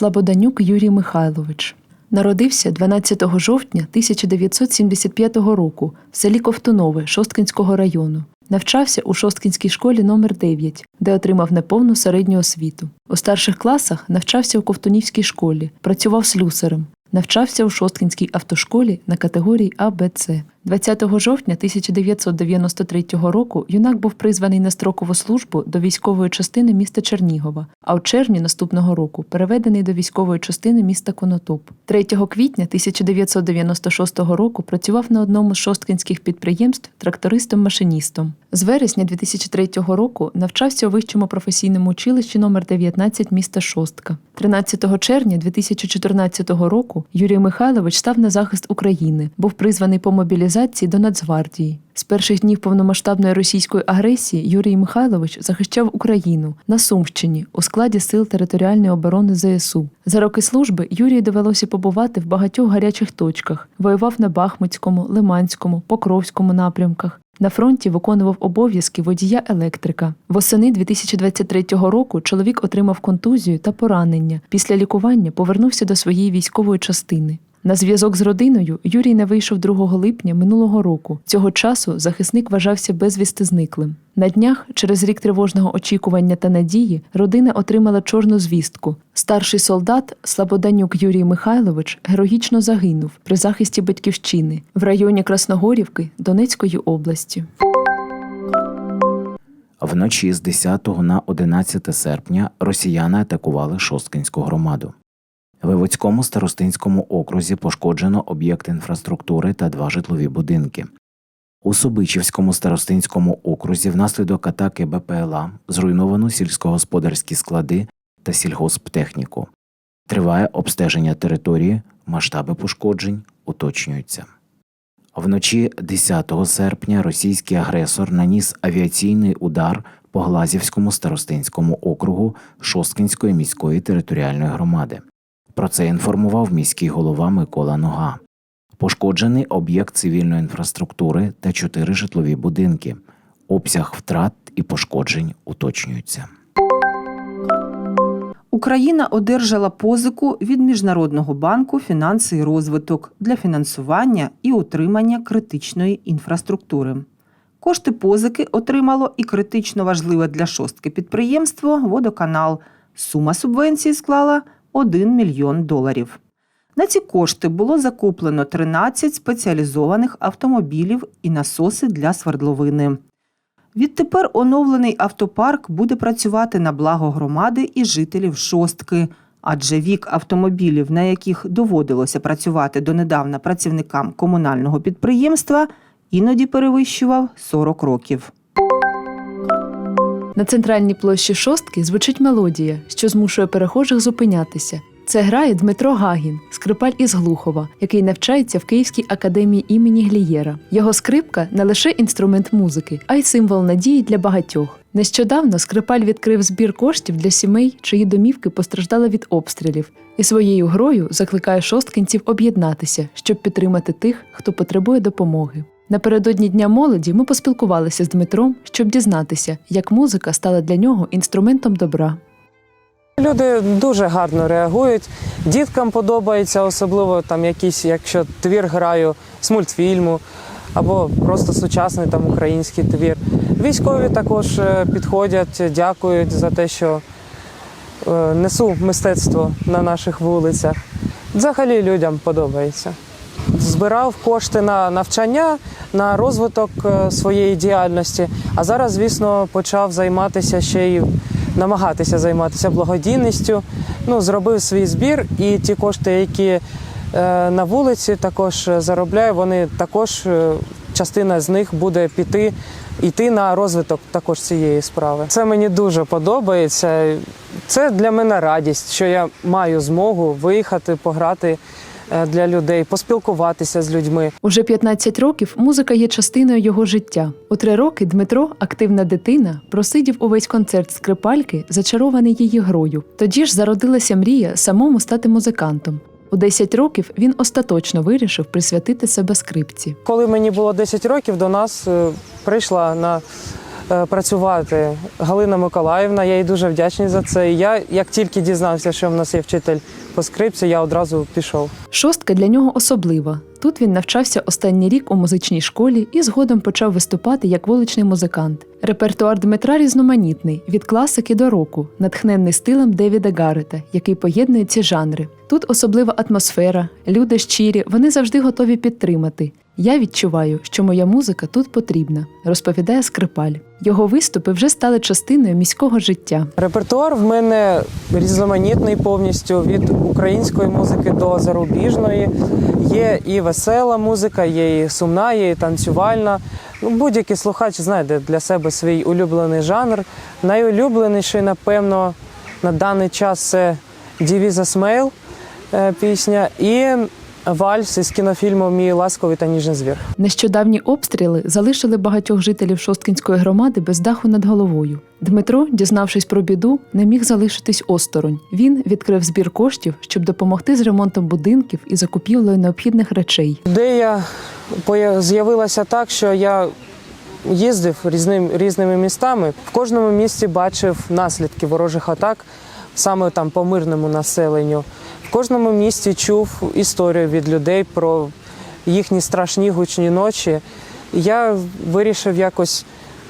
Слободанюк Юрій Михайлович. Народився 12 жовтня 1975 року в селі Ковтунове Шосткинського району. Навчався у Шосткинській школі номер 9 де отримав неповну середню освіту. У старших класах навчався у Ковтунівській школі, працював слюсарем. Навчався у Шосткинській автошколі на категорії А, Б, С. 20 жовтня 1993 року юнак був призваний на строкову службу до військової частини міста Чернігова, а у червні наступного року переведений до військової частини міста Конотоп. 3 квітня 1996 року працював на одному з шосткинських підприємств трактористом-машиністом. З вересня 2003 року навчався у вищому професійному училищі номер 19 міста Шостка. 13 червня 2014 року Юрій Михайлович став на захист України, був призваний по мобілізації до Нацгвардії. З перших днів повномасштабної російської агресії Юрій Михайлович захищав Україну на Сумщині у складі сил територіальної оборони ЗСУ. За роки служби Юрію довелося побувати в багатьох гарячих точках. Воював на Бахмутському, Лиманському, Покровському напрямках. На фронті виконував обов'язки водія електрика. Восени 2023 року чоловік отримав контузію та поранення. Після лікування повернувся до своєї військової частини. На зв'язок з родиною Юрій не вийшов 2 липня минулого року. Цього часу захисник вважався безвісти зниклим. На днях, через рік тривожного очікування та надії, родина отримала чорну звістку. Старший солдат Слободанюк Юрій Михайлович героїчно загинув при захисті батьківщини в районі Красногорівки Донецької області. Вночі з 10 на 11 серпня росіяни атакували Шосткинську громаду. В Івоцькому старостинському окрузі пошкоджено об'єкт інфраструктури та два житлові будинки. У Собичівському старостинському окрузі внаслідок атаки БПЛА зруйновано сільськогосподарські склади та сільгосптехніку. Триває обстеження території, масштаби пошкоджень уточнюються. Вночі 10 серпня російський агресор наніс авіаційний удар по Глазівському старостинському округу Шосткинської міської територіальної громади. Про це інформував міський голова Микола Нога. Пошкоджений об'єкт цивільної інфраструктури та чотири житлові будинки. Обсяг втрат і пошкоджень уточнюються. Україна одержала позику від Міжнародного банку фінанси і розвиток для фінансування і утримання критичної інфраструктури. Кошти позики отримало і критично важливе для шостки підприємство Водоканал. Сума субвенції склала 1 мільйон доларів. На ці кошти було закуплено 13 спеціалізованих автомобілів і насоси для свердловини. Відтепер оновлений автопарк буде працювати на благо громади і жителів шостки, адже вік автомобілів, на яких доводилося працювати донедавна працівникам комунального підприємства, іноді перевищував 40 років. На центральній площі шостки звучить мелодія, що змушує перехожих зупинятися. Це грає Дмитро Гагін, скрипаль із Глухова, який навчається в Київській академії імені Глієра. Його скрипка не лише інструмент музики, а й символ надії для багатьох. Нещодавно скрипаль відкрив збір коштів для сімей, чиї домівки постраждали від обстрілів, і своєю грою закликає шосткинців об'єднатися, щоб підтримати тих, хто потребує допомоги. Напередодні Дня молоді ми поспілкувалися з Дмитром, щоб дізнатися, як музика стала для нього інструментом добра. Люди дуже гарно реагують. Діткам подобається, особливо там якийсь, якщо твір граю з мультфільму або просто сучасний там український твір. Військові також е, підходять, дякують за те, що е, несу мистецтво на наших вулицях. Взагалі людям подобається. Збирав кошти на навчання, на розвиток е, своєї діяльності. А зараз, звісно, почав займатися ще й намагатися займатися благодійністю. Ну, зробив свій збір, і ті кошти, які е, на вулиці також заробляю, вони також е, частина з них буде піти йти на розвиток також цієї справи. Це мені дуже подобається. Це для мене радість, що я маю змогу виїхати, пограти для людей, поспілкуватися з людьми. Уже 15 років музика є частиною його життя. У три роки Дмитро, активна дитина, просидів увесь концерт скрипальки, зачарований її грою. Тоді ж зародилася мрія самому стати музикантом. У 10 років він остаточно вирішив присвятити себе скрипці. Коли мені було 10 років, до нас е, прийшла на е, працювати. Галина Миколаївна, я їй дуже вдячний за це. Я, як тільки дізнався, що в нас є вчитель по скрипці, я одразу пішов. Шостка для нього особлива. Тут він навчався останній рік у музичній школі і згодом почав виступати як вуличний музикант. Репертуар Дмитра різноманітний від класики до року, натхненний стилем Девіда Гаррета, який поєднує ці жанри. Тут особлива атмосфера, люди щирі, вони завжди готові підтримати. Я відчуваю, що моя музика тут потрібна, розповідає Скрипаль. Його виступи вже стали частиною міського життя. Репертуар в мене різноманітний повністю від української музики до зарубіжної. Є і весела музика, є і сумна, є і танцювальна. Ну, будь-який слухач знайде для себе свій улюблений жанр. Найулюбленіший, напевно, на даний час це Дівіза Смейл е, пісня і вальс із кінофільму Мій ласковий та ніжний звір. Нещодавні обстріли залишили багатьох жителів Шосткінської громади без даху над головою. Дмитро, дізнавшись про біду, не міг залишитись осторонь. Він відкрив збір коштів, щоб допомогти з ремонтом будинків і закупівлею необхідних речей. Ідея з'явилася так, що я їздив різним, різними містами. В кожному місті бачив наслідки ворожих атак, саме там по мирному населенню. В кожному місті чув історію від людей про їхні страшні гучні ночі. Я вирішив якось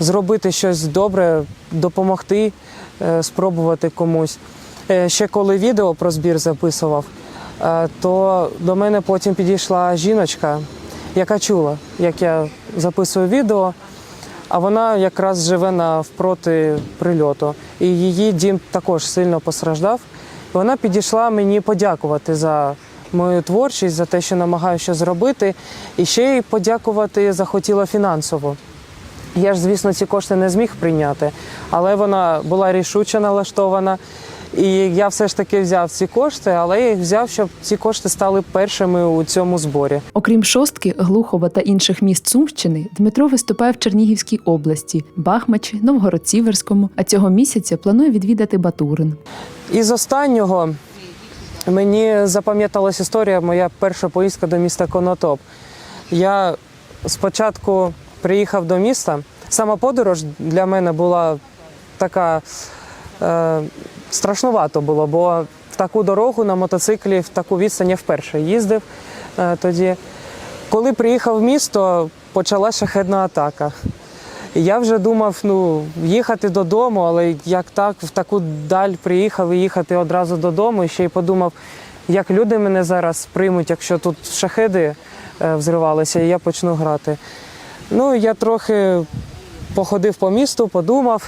зробити щось добре, допомогти, е, спробувати комусь. Е, Ще коли відео про збір записував, е, то до мене потім підійшла жіночка, яка чула, як я записую відео, а вона якраз живе навпроти прильоту. І її дім також сильно постраждав. І вона підійшла мені подякувати за мою творчість, за те, що намагаюся зробити, і ще й подякувати захотіла фінансово. Я ж, звісно, ці кошти не зміг прийняти, але вона була рішуче налаштована. І я все ж таки взяв ці кошти, але я їх взяв, щоб ці кошти стали першими у цьому зборі. Окрім Шостки, Глухова та інших міст Сумщини, Дмитро виступає в Чернігівській області, Бахмачі, Новгород-Сіверському, а цього місяця планує відвідати Батурин. Із останнього мені запам'яталась історія моя перша поїздка до міста Конотоп. Я спочатку приїхав до міста. Сама подорож для мене була така страшнувато було, бо в таку дорогу на мотоциклі в таку відстань я вперше їздив е, тоді. Коли приїхав в місто, почалася шахедна атака. Я вже думав, ну, їхати додому, але як так, в таку даль приїхав і їхати одразу додому. І ще й подумав, як люди мене зараз приймуть, якщо тут шахеди е, взривалися, і я почну грати. Ну, я трохи походив по місту, подумав.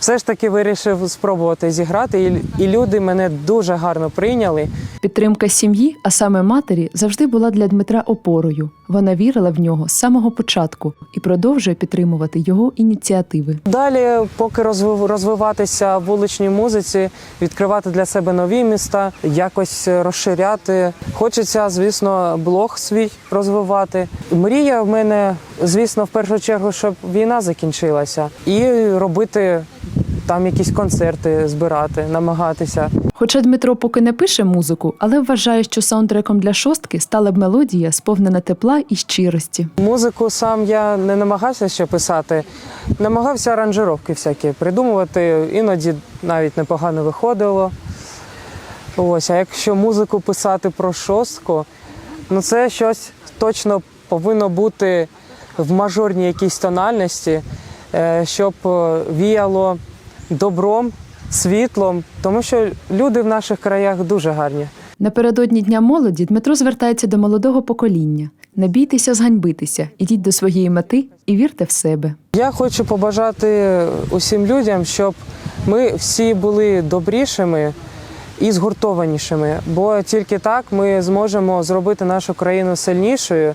Все ж таки вирішив спробувати зіграти, і, і люди мене дуже гарно прийняли. Підтримка сім'ї, а саме матері, завжди була для Дмитра опорою. Вона вірила в нього з самого початку і продовжує підтримувати його ініціативи. Далі, поки розвив- розвиватися в вуличній музиці, відкривати для себе нові міста, якось розширяти. Хочеться, звісно, блог свій розвивати. Мрія в мене, звісно, в першу чергу, щоб війна закінчилася, і робити там якісь концерти, збирати, намагатися. Хоча Дмитро поки не пише музику, але вважає, що саундтреком для шостки стала б мелодія, сповнена тепла і щирості. Музику сам я не намагався ще писати, намагався аранжировки всякі придумувати, іноді навіть непогано виходило. Ось, а якщо музику писати про шостку, ну це щось точно повинно бути в мажорній якійсь тональності, е, щоб е, віяло добром, світлом, тому що люди в наших краях дуже гарні. Напередодні Дня молоді Дмитро звертається до молодого покоління: не бійтеся зганьбитися, ідіть до своєї мети і вірте в себе. Я хочу побажати усім людям, щоб ми всі були добрішими і згуртованішими, бо тільки так ми зможемо зробити нашу країну сильнішою,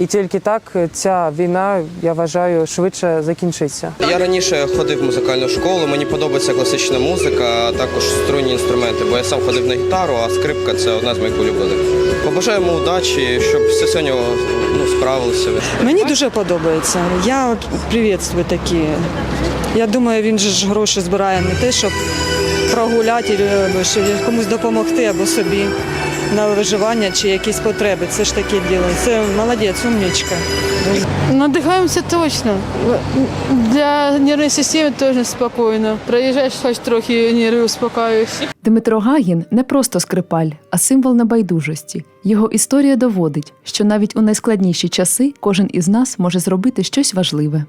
і тільки так ця війна, я вважаю, швидше закінчиться. Я раніше ходив в музикальну школу, мені подобається класична музика, а також струнні інструменти, бо я сам ходив на гітару, а скрипка це одна з моїх улюблених. Побажаємо удачі, щоб все сьогодні ну, справилося. Мені дуже подобається. Я привітствую такі. Я думаю, він же ж гроші збирає не те, щоб прогуляти, або щоб комусь допомогти або собі. На виживання чи якісь потреби. Це ж таке діло. Це молодець, умнічка. Надихаємося точно. Для нервної системи теж спокійно. Проїжджаєш хоч трохи нерви успокаюєш. Дмитро Гагін не просто скрипаль, а символ небайдужості. Його історія доводить, що навіть у найскладніші часи кожен із нас може зробити щось важливе.